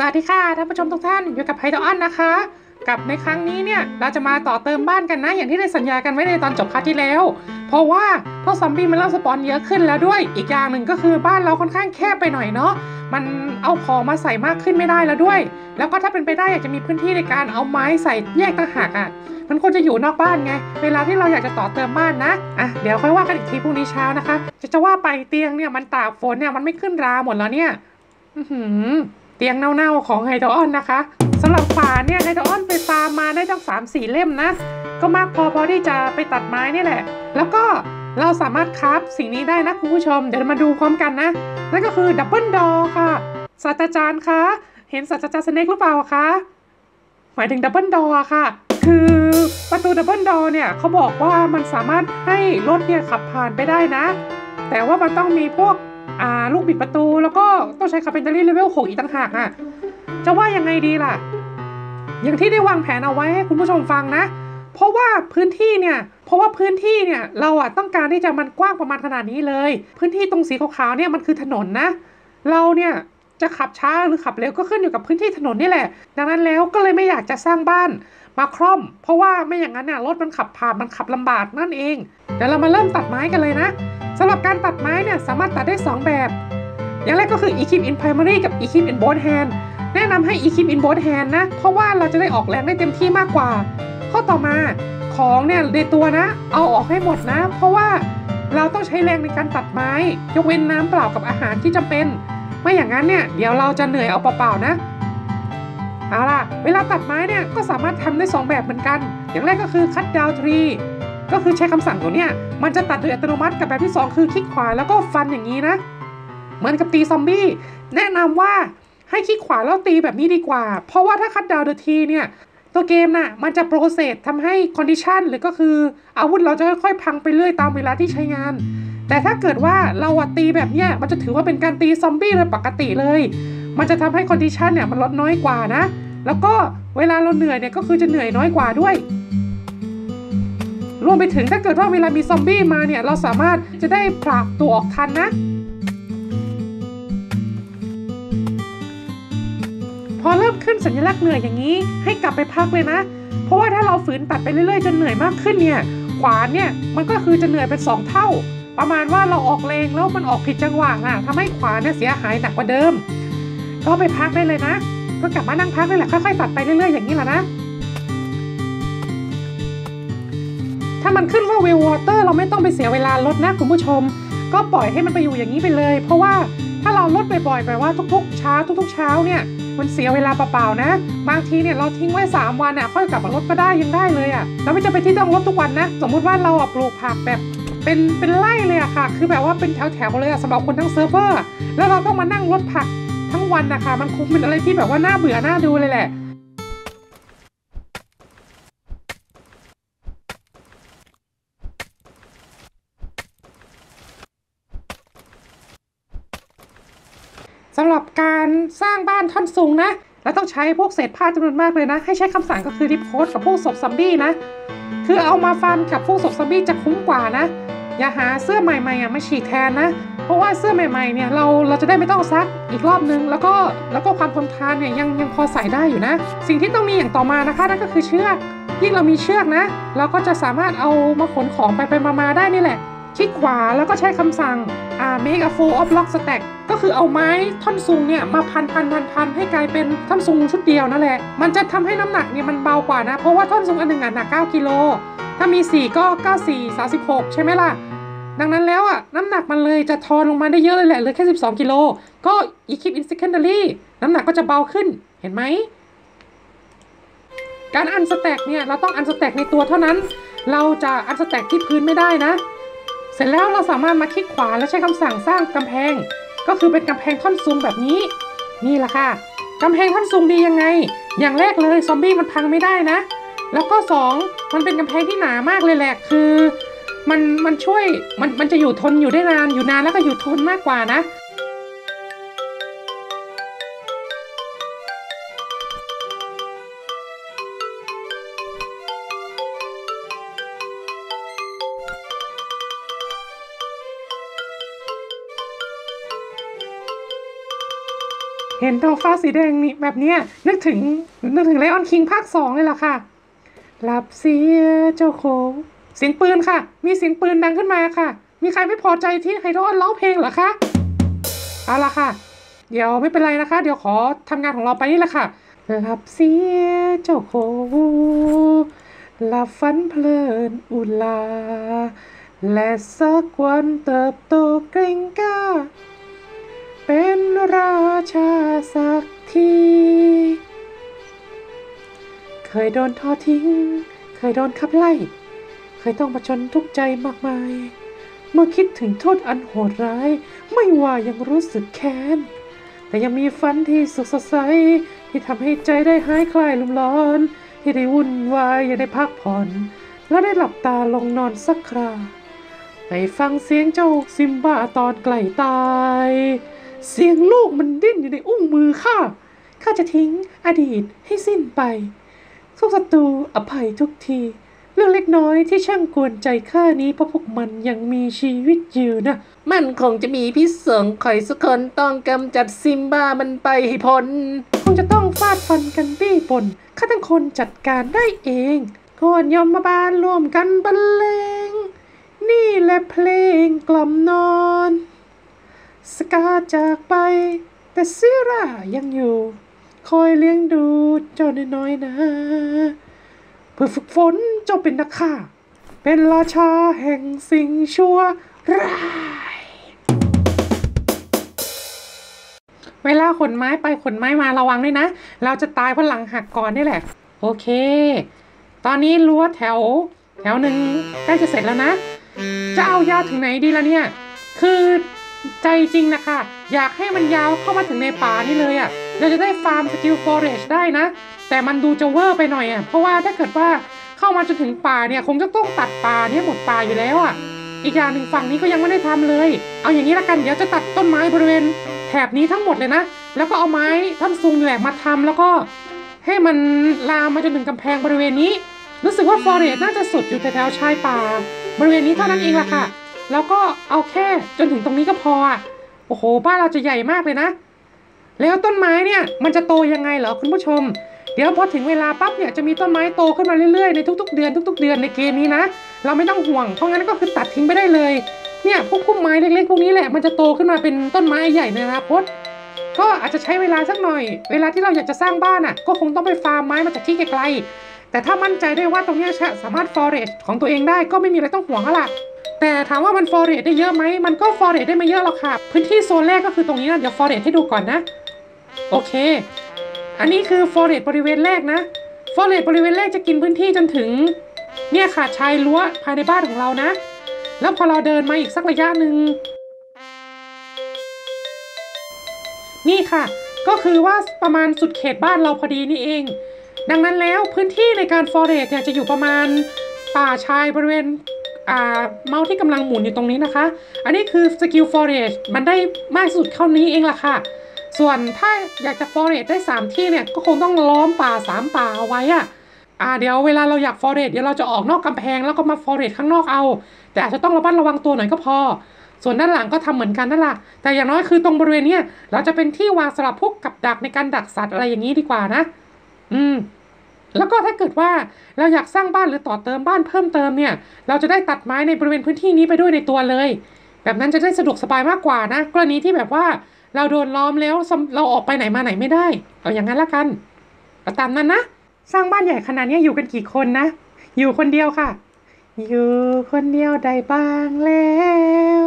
สวัสดีค่ะท่านผู้ชมทุกท่านอยู่กับไพทออนนะคะ กับในครั้งนี้เนี่ยเราจะมาต่อเติมบ้านกันนะ อย่างที่ได้สัญญากันไว้ในตอนจบคาที่แล้ว เพราะว่าพวกซอมบี้มันเริ่มสปอนเยอะขึ้นแล้วด้วย อีกอย่างหนึ่งก็คือบ้านเราค่อนข้างแคบไปหน่อยเนาะมันเอาของมาใส่มากขึ้นไม่ได้แล้วด้วย แล้วก็ถ้าเป็นไปได้อยากจะมีพื้นที่ในการเอาไม้ใส่แยกต่างหากอะมันควรจะอยู่นอกบ้านไง เวลาที่เราอยากจะต่อเติมบ้านนะอะเดี๋ยวค่อยว่ากันอีกทีพรุ่งนี้เช้านะคะ จะจะว่าไปเตียงเนี่ยมันตากฝนเนี่ยมันไม่ขึ้นราหมดแล้วเนี่ย อือหือ เตียงเน่าๆของไฮโดรออนนะคะสำหรับฝาเนี่ยไฮโดรออนไปฟาร์มมาได้ตั้งสามสี่เล่มนะ ก็มากพอพอที่จะไปตัดไม้นี่แหละ แล้วก็เราสามารถคราฟสิ่งนี้ได้นะคุณผู้ชม เดี๋ยวมาดูพร้อมกันนะ นั่นก็คือดับเบิลดอค่ะศาสตราจารย์คะ เห็นศาสตราจารย์สเนกหรือเปล่าคะ หมายถึงดับเบิลดอค่ะ คือประตูดับเบิลดอเนี่ยเขาบอกว่ามันสามารถให้รถเนี่ยขับผ่านไปได้นะ แต่ว่ามันต้องมีพวก อ่าลูกบิดประตูแล้วก็ต้องใช้คาเพนเตอรี่เลเวล6อีกต่างหากอะ จะว่ายังไงดีล่ะ อย่างที่ได้วางแผนเอาไว้ให้คุณผู้ชมฟังนะ เพราะว่าพื้นที่เนี่ย เพราะว่าพื้นที่เนี่ยเราอะต้องการที่จะมันกว้างประมาณขนาดนี้เลย พื้นที่ตรงสีขาวๆเนี่ยมันคือถนนนะ เราเนี่ย จะขับช้าหรือขับเร็วก็ขึ้นอยู่กับพื้นที่ถนนนี่แหละ ดังนั้นแล้วก็เลยไม่อยากจะสร้างบ้านมาคร่อม เพราะว่าไม่อย่างนั้นน่ยรถมันขับผ่านมันขับลำบากนั่นเอง เดี๋ยวเรามาเริ่มตัดไม้กันเลยนะสำหรับการตัดไม้เนี่ยสามารถตัดได้ 2 แบบ อย่างแรกก็คือ equip in primary กับ equip in both hand แนะนำให้ equip in both hand นะ เพราะว่าเราจะได้ออกแรงได้เต็มที่มากกว่า ข้อต่อมาของเนี่ยในตัวนะ เอาออกให้หมดนะ เพราะว่าเราต้องใช้แรงในการตัดไม้ ยกเว้นน้ำเปล่ากับอาหารที่จำเป็น ไม่อย่างนั้นเนี่ยเดี๋ยวเราจะเหนื่อยเอาเปล่าๆนะ เอาล่ะ เวลาตัดไม้เนี่ยก็สามารถทำได้ 2 แบบเหมือนกัน อย่างแรกก็คือ cut down tree ก็คือใช้คำสั่งตัวเนี้ยมันจะตัดโดยอัตโนมัติกับแบบที่ 2 คือคลิกขวาแล้วก็ฟันอย่างนี้นะ เหมือนกับตีซอมบี้แนะนำว่าให้คลิกขวาแล้วตีแบบนี้ดีกว่า เพราะว่าถ้าคัดดาวเดทีเนี่ยตัวเกมน่ะมันจะโปรเซสทำให้คอนดิชันหรือก็คืออาวุธเราจะค่อยๆพังไปเรื่อยตามเวลาที่ใช้งาน แต่ถ้าเกิดว่าเราตีแบบเนี้ยมันจะถือว่าเป็นการตีซอมบี้เลยปกติเลย มันจะทำให้คอนดิชันเนี่ยมันลดน้อยกว่านะ แล้วก็เวลาเราเหนื่อยเนี่ยก็คือจะเหนื่อยน้อยกว่าด้วย รวมไปถึงถ้าเกิดว่าเวลามีซอมบี้มาเนี่ยเราสามารถจะได้ผลักตัวออกทันนะพอเริ่มขึ้นสัญลักษณ์เหนื่อยอย่างนี้ให้กลับไปพักเลยนะ เพราะว่าถ้าเราฝืนตัดไปเรื่อยๆจนเหนื่อยมากขึ้นเนี่ยขวานเนี่ยมันก็คือจะเหนื่อยเป็นสองเท่า ประมาณว่าเราออกแรงแล้วมันออกผิดจังหวะอะทำให้ขวาเนี่ยเสียหายหนักกว่าเดิม ก็ไปพักได้เลยนะ ก็กลับมานั่งพักนี่แหละค่อยๆตัดไปเรื่อยๆอย่างนี้แหละนะ ถ้ามันขึ้นว่าเวลวอเตอร์เราไม่ต้องไปเสียเวลาลดนะคุณผู้ชม ก็ปล่อยให้มันไปอยู่อย่างนี้ไปเลย เพราะว่าถ้าเราลดบ่อยๆแปลว่าทุกๆเช้าทุกๆเช้าเนี่ยมันเสียเวลาเปล่าๆนะ บางทีเนี่ยเราทิ้งไว้ 3 วันอะค่อยกลับมาลดก็ได้ยังได้เลยอะเราไม่จำเป็นที่ต้องลดทุกวันนะ สมมุติว่าเราปลูกผักแบบ เป็นเป็นไร่เลยอะค่ะ คือแบบว่าเป็นแถวๆเลยอะสำหรับคนทั้งเซิร์ฟเวอร์แล้วเราต้องมานั่งลดผักทั้งวันนะคะ มันคงเป็นอะไรที่แบบว่าน่าเบื่อน่าดูเลยแหละสำหรับการสร้างบ้านท่อนสูงนะเราต้องใช้พวกเศษผ้าจำนวนมากเลยนะ ให้ใช้คำสั่งก็คือริปโคดกับพวกศพซอมบี้นะ คือเอามาฟันกับพวกศพซอมบี้จะคุ้มกว่านะ อย่าหาเสื้อใหม่ๆอะมาฉีกแทนนะ เพราะว่าเสื้อใหม่ๆเนี่ยเราเราจะได้ไม่ต้องซักอีกรอบนึง แล้วก็แล้วก็ความทนทานเนี่ยยังยังพอใส่ได้อยู่นะ สิ่งที่ต้องมีอย่างต่อมานะคะนั่นก็คือเชือกยิ่งเรามีเชือกนะ เราก็จะสามารถเอามาขนของไปไปมาๆได้นี่แหละคลิกขวาแล้วก็ใช้คำสั่งอ่า make a full of lock stack ก็คือเอาไม้ท่อนซุงเนี่ยมาพันพันพันพันให้กลายเป็นท่อนซุงชุดเดียวนั่นแหละ มันจะทำให้น้ำหนักเนี่ยมันเบากว่านะ เพราะว่าท่อนซุงอันหนึ่งอะหนัก 9 กิโล ถ้ามี 4 ก็ 94 36 ใช่ไหมล่ะ ดังนั้นแล้วอะน้ำหนักมันเลยจะทอนลงมาได้เยอะเลยแหละเหลือแค่ 12 กิโล ก็ equip in secondary น้ำหนักก็จะเบาขึ้นเห็นไหม การอันสแต็กเนี่ยเราต้องอันสแต็กในตัวเท่านั้น เราจะอันสแต็กที่พื้นไม่ได้นะ เสร็จแล้วเราสามารถมาคลิกขวาแล้วใช้คำสั่งสร้างกำแพง ก็คือเป็นกำแพงท่อนซุงแบบนี้ นี่แหละค่ะกำแพงท่อนซุงดียังไง อย่างแรกเลยซอมบี้มันพังไม่ได้นะ แล้วก็สองมันเป็นกำแพงที่หนามากเลยแหละ คือ มันมันช่วยมันมันจะอยู่ทนอยู่ได้นานอยู่นานแล้วก็อยู่ทนมากกว่านะเห็นท้องฟ้าสีแดงนี่แบบเนี้ยนึกถึงนึกถึงไลออนคิงภาคสองเลยล่ะค่ะ หลับเสียเจ้าโคง เสียงปืนค่ะ มีเสียงปืนดังขึ้นมาค่ะ มีใครไม่พอใจที่ไฮโดรออนร้องเพลงเหรอคะเอาละค่ะ เดี๋ยวไม่เป็นไรนะคะ เดี๋ยวขอทำงานของเราไปนี่แหละค่ะหลับเสียเจ้าโคหลับฝันเพลินอุลา และสักวันเติบโตเกรงก้า เป็นราชาสักที เคยโดนทอทิ้ง เคยโดนขับไล่ เคยต้องผจญทุกใจมากมาย เมื่อคิดถึงโทษอันโหดร้าย ไม่ว่ายังรู้สึกแค้น แต่ยังมีฝันที่สุขสดใส ที่ทำให้ใจได้หายคลายลุ่มร้อน ที่ได้วุ่นวายยังได้พักผ่อน และได้หลับตาลงนอนสักคราไปฟังเสียงเจ้าซิมบ้าตอนใกล้ตาย เสียงลูกมันดิ้นอยู่ในอุ้งมือข้า ข้าจะทิ้งอดีตให้สิ้นไปทุกศัตรูอภัยทุกที รื่องเล็กน้อยที่ช่างกวนใจข้านี้เพราะพวกมันยังมีชีวิตอยู่นะ มันคงจะมีพิษสงคอยสักคนต้องกำจัดซิมบ้ามันไปให้พ้นคงจะต้องฟาดฟันกันบี้ปนข้าทั้งคนจัดการได้เองก่อนยอมมาบาลร่วมกันบรรเลง นี่แหละเพลงกล่อมนอน สกาจากไป แต่ซิรายังอยู่ คอยเลี้ยงดูเจ้าน้อยๆนะ พื่อฝึกฝนเจ้าเป็นนักฆ่า เป็นราชาแห่งสิ่งชั่วร้าย เวลาขนไม้ไปขนไม้มาระวังด้วยนะ เราจะตายเพราะหลังหักก่อนนี่แหละ โอเค ตอนนี้รั้วแถว แถวหนึ่งใกล้จะเสร็จแล้วนะ จะเอายาวถึงไหนดีละเนี่ย คือใจจริงนะคะ อยากให้มันยาวเข้ามาถึงในป่านี่เลยอะ่ะ เราจะได้ฟาร์มสกิลฟอเรจได้นะ แต่มันดูจะเวอร์ไปหน่อยอะ่ะ เพราะว่าถ้าเกิดว่าเข้ามาจนถึงป่าเนี่ย คงจะต้องตัดป่าเนี่ยหมดป่าอยู่แล้วอะ อีกอย่างหนึ่งฝั่งนี้ก็ยังไม่ได้ทำเลย เอาอย่างนี้ละกันเดี๋ยวจะตัดต้นไม้บริเวณแถบนี้ทั้งหมดเลยนะ แล้วก็เอาไม้ท่อนซุงแหลกมาทำแล้วก็ให้มันลามมาจนถึงกำแพงบริเวณนี้ รู้สึกว่าฟอเรสน่าจะสุดอยู่แถวๆชายป่า บริเวณนี้เท่านั้นเองล่ะค่ะ แล้วก็เอาแค่จนถึงตรงนี้ก็พออะโอ้โห บ้านเราจะใหญ่มากเลยนะ แล้วต้นไม้เนี่ยมันจะโตยังไงเหรอคุณผู้ชม เดี๋ยวพอถึงเวลาปั๊บเนี่ยจะมีต้นไม้โตขึ้นมาเรื่อยๆในทุกๆ เดือนทุก ๆ เดือนในเกมนี้นะ เราไม่ต้องห่วงเพราะงั้นก็คือตัดทิ้งไปได้เลยเนี่ยพวกพุ่มไม้เล็กๆพวกนี้แหละมันจะโตขึ้นมาเป็นต้นไม้ใหญ่ในอนาคตก็อาจจะใช้เวลาสักหน่อย เวลาที่เราอยากจะสร้างบ้านอะ ก็คงต้องไปฟาร์มไม้มาจากที่ไกลๆ แต่ถ้ามั่นใจได้ว่าตรงนี้สามารถฟอเรสของตัวเองได้ก็ไม่มีอะไรต้องห่วงแล้วล่ะ แต่ถามว่ามันฟอเรสได้เยอะไหม มันก็ฟอเรสได้ไม่เยอะหรอกค่ะ พื้นที่โซนแรกก็คือตรงนี้นะ เดี๋ยวฟอเรสให้ดูก่อนนะ โอเค อันนี้คือฟอเรสบริเวณแรกนะ ฟอเรสบริเวณแรกจะกินพื้นที่จนถึง เนี่ยค่ะชายรั้วภายในบ้านของเรานะ แล้วพอเราเดินมาอีกสักระยะหนึ่ง นี่ค่ะ ก็คือว่าประมาณสุดเขตบ้านเราพอดีนี่เอง ดังนั้นแล้วพื้นที่ในการฟอเรสเนี่ยจะอยู่ประมาณป่าชายบริเวณอ่าเมาส์ที่กำลังหมุนอยู่ตรงนี้นะคะ อันนี้คือสกิลฟอเรสมันได้มากสุดเท่านี้เองล่ะค่ะ ส่วนถ้าอยากจะฟอเรสได้ 3 ที่เนี่ย ก็คงต้องล้อมป่า 3 ป่าเอาไว้อะอ่าเดี๋ยวเวลาเราอยากฟอเรสเดี๋ยวเราจะออกนอกกำแพงแล้วก็มาฟอเรสข้างนอกเอา แต่อาจจะต้องระมัดระวังตัวหน่อยก็พอ ส่วนด้านหลังก็ทำเหมือนกันนั่นแหละแต่อย่างน้อยคือตรงบริเวณเนี้ยเราจะเป็นที่วางสำหรับพวกกับดักในการดักสัตว์อะไรอย่างนี้ดีกว่านะ อืมแล้วก็ถ้าเกิดว่าเราอยากสร้างบ้านหรือต่อเติมบ้านเพิ่มเติมเนี่ย เราจะได้ตัดไม้ในบริเวณพื้นที่นี้ไปด้วยในตัวเลย แบบนั้นจะได้สะดวกสบายมากกว่านะ กรณีที่แบบว่า เราโดนล้อมแล้วเราออกไปไหนมาไหนไม่ได้ เอาอย่างนั้นละกันเอาตามนั้นนะสร้างบ้านใหญ่ขนาดนี้อยู่กันกี่คนนะ อยู่คนเดียวค่ะ อยู่คนเดียวได้บ้างแล้ว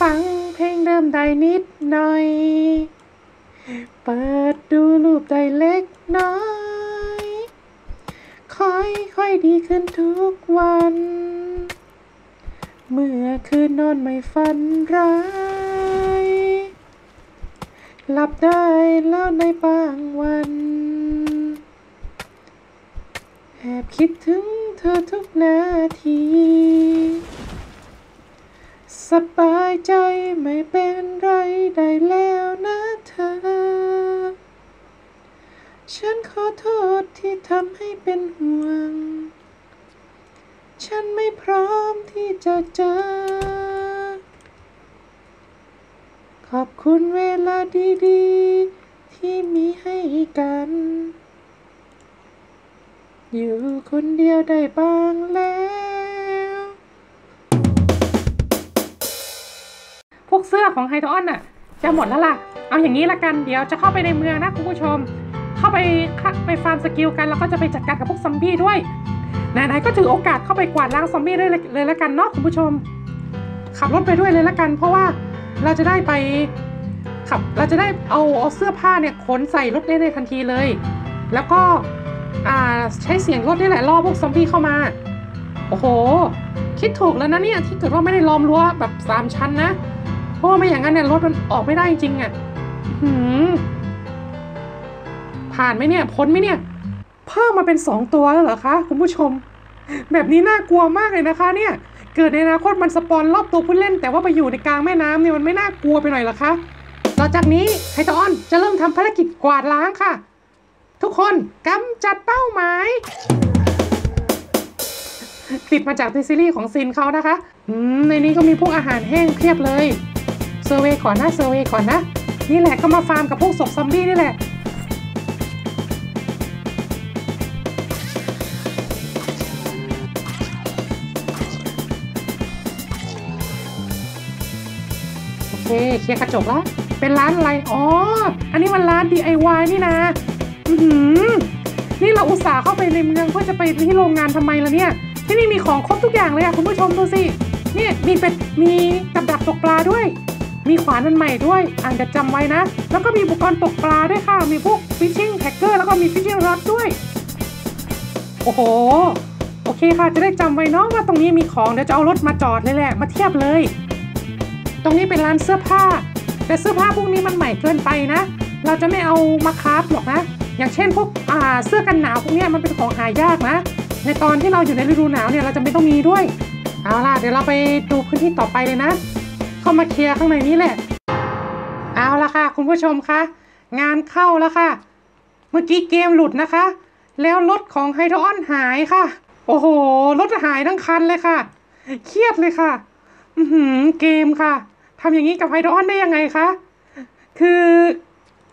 ฟังเพลงเดิมได้นิดหน่อย เปิดดูรูปได้เล็กน้อย ค่อยค่อยดีขึ้นทุกวัน เมื่อคืนนอนไม่ฝันร้าย หลับได้แล้วในบางวัน แอบคิดถึงเธอทุกนาที สบายใจไม่เป็นไรได้แล้วนะเธอ ฉันขอโทษที่ทำให้เป็นห่วง ฉันไม่พร้อมที่จะเจอ ขอบคุณเวลาดีๆ ที่มีให้กัน อยู่คนเดียวได้บ้างแล้ว พวกเสื้อของไฮโดรออนน่ะ จะหมดแล้วล่ะ เอาอย่างนี้ละกัน เดี๋ยวจะเข้าไปในเมืองนะคุณผู้ชม เข้าไปไปฟาร์มสกิลกัน แล้วก็จะไปจัดการกับพวกซอมบี้ด้วยไหนๆก็ถือโอกาสเข้าไปกวาดล้างซอมบี้เลยเลยละกันเนาะคุณผู้ชม ขับรถไปด้วยเลยละกัน เพราะว่า เราจะได้ไปขับเราจะได้เอาเอาเสื้อผ้าเนี่ยขนใส่รถได้ในทันทีเลย แล้วก็ใช้เสียงรถนี่แหละล่อพวกซอมบี้เข้ามา โอ้โห คิดถูกแล้วนะเนี่ยที่เกิดว่าไม่ได้ล้อมรั้วแบบสามชั้นนะ เพราะไม่อย่างนั้นเนี่ยรถมันออกไม่ได้จริงๆอะผ่านไหมเนี่ยพ้นไหมเนี่ย เพิ่มมาเป็นสองตัวแล้วเหรอคะ คุณผู้ชม แบบนี้น่ากลัวมากเลยนะคะ เนี่ย เกิดในอนาคตมันสปอนรอบตัวผู้เล่น แต่ว่าไปอยู่ในกลางแม่น้ำเนี่ยมันไม่น่ากลัวไปหน่อยหรอคะต่อจากนี้ไฮตออนจะเริ่มทำภารกิจกวาดล้างค่ะ ทุกคนกำจัดเป้าหมาย ติดมาจากในซีรีส์ของซินเขานะคะในนี้ก็มีพวกอาหารแห้งเพียบเลยเซอร์เวยก่อนนะเซอร์เวยก่อนนะ นี่แหละก็มาฟาร์มกับพวกศพซอมบี้นี่แหละ เคเคลียร์กระจกแล้วเป็นร้านอะไรอ๋ออันนี้มันร้าน DIY นี่นะอือนี่เราอุตส่าห์เข้าไปในเมืองเพื่อจะไปที่โรงงานทำไมล่ะเนี่ยที่นี่มีของครบทุกอย่างเลยอะคุณผู้ชมดูสิเนี่ยมีเป็ดมีกับดักตกปลาด้วย มีขวานอันใหม่ด้วยอ่านจะจำไว้นะ แล้วก็มีอุปกรณ์ตกปลาด้วยค่ะ มีพวกฟิชชิ่งแท็กเกอร์แล้วก็มีฟิชชิ่งร d ด้วย โอ้โหโอเคค่ะ จะได้จำไว้เนาะว่าตรงนี้มีของเดี๋ยวจะเอารถมาจอดเลยแหละ มาเทียบเลย ตรงนี้เป็นร้านเสื้อผ้า แต่เสื้อผ้าพวกนี้มันใหม่เกินไปนะ เราจะไม่เอามาคราฟหรอกนะ อย่างเช่นพวกอ่าเสื้อกันหนาวพวกนี้มันเป็นของหายากนะ ในตอนที่เราอยู่ในฤดูหนาวเนี่ยเราจะไม่ต้องมีด้วย เอาล่ะเดี๋ยวเราไปดูพื้นที่ต่อไปเลยนะ เข้ามาเคลียร์ข้างในนี้แหละ เอาละค่ะ คุณผู้ชมคะงานเข้าแล้วค่ะ เมื่อกี้เกมหลุดนะคะ แล้วรถของไฮดรออนหายค่ะ โอ้โหรถหายทั้งคันเลยค่ะ เครียดเลยค่ะ อืเกมค่ะ ทำอย่างนี้กับไฮโดรออนได้ยังไงคะ คือ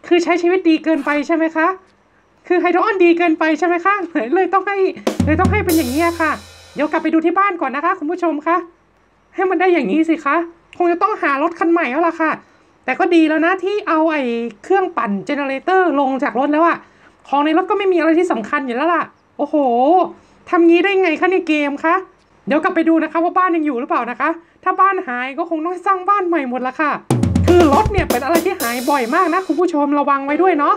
คือใช้ชีวิตดีเกินไปใช่ไหมคะ คือไฮโดรออนดีเกินไปใช่ไหมคะ เลยต้องให้เลยต้องให้เป็นอย่างนี้ค่ะ เดี๋ยวกลับไปดูที่บ้านก่อนนะคะ คุณผู้ชมคะ ให้มันได้อย่างนี้สิคะ คงจะต้องหารถคันใหม่แล้วล่ะค่ะ แต่ก็ดีแล้วนะที่เอาไอ้เครื่องปั่นเจเนเรเตอร์ลงจากรถแล้วอะของในรถก็ไม่มีอะไรที่สำคัญอยู่แล้วล่ะ โอ้โหทำงี้ได้ไงคะในเกมคะ เดี๋ยวกลับไปดูนะคะว่าบ้านยังอยู่หรือเปล่านะคะ ถ้าบ้านหายก็คงต้องสร้างบ้านใหม่หมดละค่ะ คือรถเนี่ยเป็นอะไรที่หายบ่อยมากนะคุณผู้ชมระวังไว้ด้วยเนาะ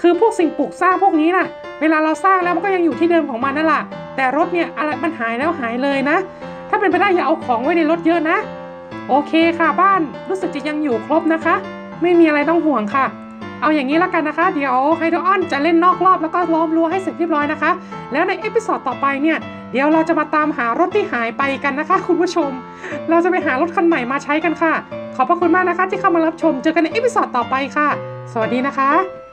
คือพวกสิ่งปลูกสร้างพวกนี้น่ะ เวลาเราสร้างแล้วมันก็ยังอยู่ที่เดิมของมันนั่นแหละ แต่รถเนี่ยอะไรมันหายแล้วหายเลยนะ ถ้าเป็นไปได้อย่าเอาของไว้ในรถเยอะนะ โอเคค่ะบ้านรู้สึกจะยังอยู่ครบนะคะ ไม่มีอะไรต้องห่วงค่ะเอาอย่างนี้แล้วกันนะคะ เดี๋ยวไฮโดรออนจะเล่นนอกรอบแล้วก็ล้อมรั้วให้เสร็จเรียบร้อยนะคะ แล้วในเอพิโซดต่อไปเนี่ย ดี๋ยวเราจะมาตามหารถที่หายไปกันนะคะ คุณผู้ชม เราจะไปหารถคันใหม่มาใช้กันค่ะ ขอบพระคุณมากนะคะ ที่เข้ามารับชม เจอกันในเอพิซอดต่อไปค่ะ สวัสดีนะคะ